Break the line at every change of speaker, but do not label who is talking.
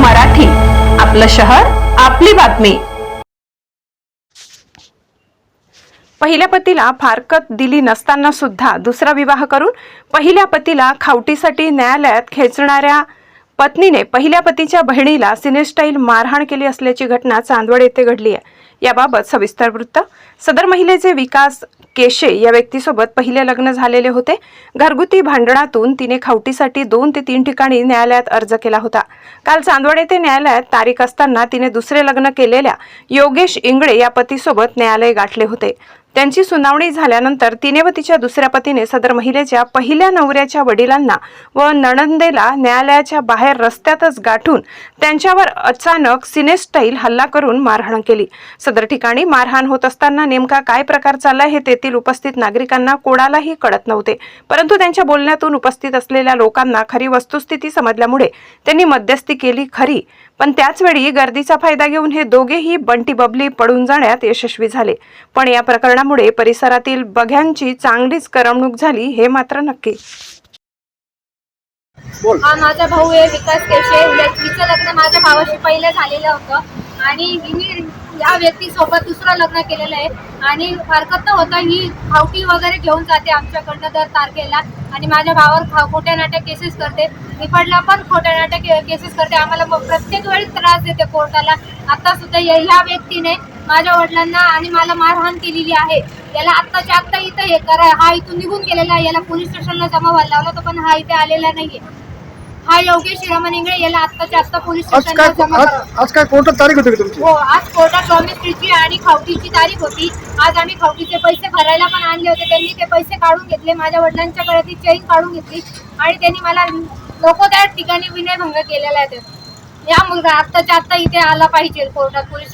मराठी. आपलं शहर आपली बातमी. पहिल्या पतीला फारकत दिली नसताना सुद्धा दुसरा विवाह करून पहिल्या पतीला खावटीसाठी न्यायालयात खेचणाऱ्या पत्नीने पहिल्या पतीच्या बहिणीला सिनेस्टाईल मारहाण केली असल्याची घटना चांदवड येथे घडली आहे. याबाबत सविस्तर वृत्त. सदर महिलेचे विकास केशे या व्यक्तीसोबत पहिले लग्न झालेले होते. घरगुती भांडणातून तिने खावटीसाठी दोन ते तीन ठिकाणी न्यायालयात अर्ज केला होता. काल चांदवड येथे न्यायालयात तारीख असताना तिने दुसरे लग्न केलेल्या योगेश इंगळे या पतीसोबत न्यायालय गाठले होते. त्यांची सुनावणी झाल्यानंतर तिने व तिच्या दुसऱ्या पतीने सदर महिलेच्या पहिल्या नवऱ्याच्या वडिलांना व नणंदेला न्यायालयाच्या बाहेर रस्त्यातच गाठून त्यांच्यावर अचानक सिनेस्टाईल हल्ला करून मारहाण केली. सदर ठिकाणी मारहाण होत असताना नेमका काय प्रकार चालला हे तेथील उपस्थित नागरिकांना कोणालाही कळत नव्हते. परंतु त्यांच्या बोलण्यातून उपस्थित असलेल्या लोकांना खरी वस्तुस्थिती समजल्यामुळे त्यांनी मध्यस्थी केली खरी. पण त्याच वेळी गर्दीचा फायदा घेऊन हे दोघेही बंटी बबली पडून जाण्यात यशस्वी झाले. पण या प्रकरणामुळे परिसरातील बघ्यांची चांगलीच करमणूक झाली हे मात्र नक्की.
हा माझा भाऊ आहे विकास केशे. हिचं लग्न माझ्या भावाशी पहिलं झालेलं होतं. आणि हिने या व्यक्तीसोबत दुसरं लग्न केलेलं आहे. आणि हरकत न होता ही खावटी वगैरे घेऊन जाते आमच्याकडनं दर तारखेला. आणि माझ्या भावावर खा खोट्या नाट्या केसेस करते. निपडला पण खोट्या नाट्या के केसेस करते. आम्हाला मग प्रत्येक वेळी त्रास देते कोर्टाला. आता सुद्धा ह्या व्यक्तीने माझ्या वडिलांना आणि मला मारहाण केलेली आहे. याला आत्ताच्या आत्ता इथं हे करा हा इथून निघून गेलेला आहे. याला पोलीस स्टेशनला जमा व्हायला लावला होता पण हा इथे आलेला नाहीये. हा योगेश हिरामन इंगळे याला आत्ताच्या आत्ता पोलीस
आज
स्टेशनला
काय
जमा करा.
आज आज काय कोर्टात तारीख होती का तुमची?
हो आज कोर्टात डॉमिस्ट्रीची आणि खावटीची तारीख होती. आज आम्ही खावटीचे पैसे भरायला पण आणले होते. त्यांनी ते पैसे काढून घेतले. माझ्या वडिलांच्या गळ्यातली चेन काढून घेतली. आणि त्यांनी मला नको त्या ठिकाणी विनयभंग केलेला आहे. ते. या मुलगा आत्ताच्या आत्ता इथे आला पाहिजे कोर्टात. पोलीस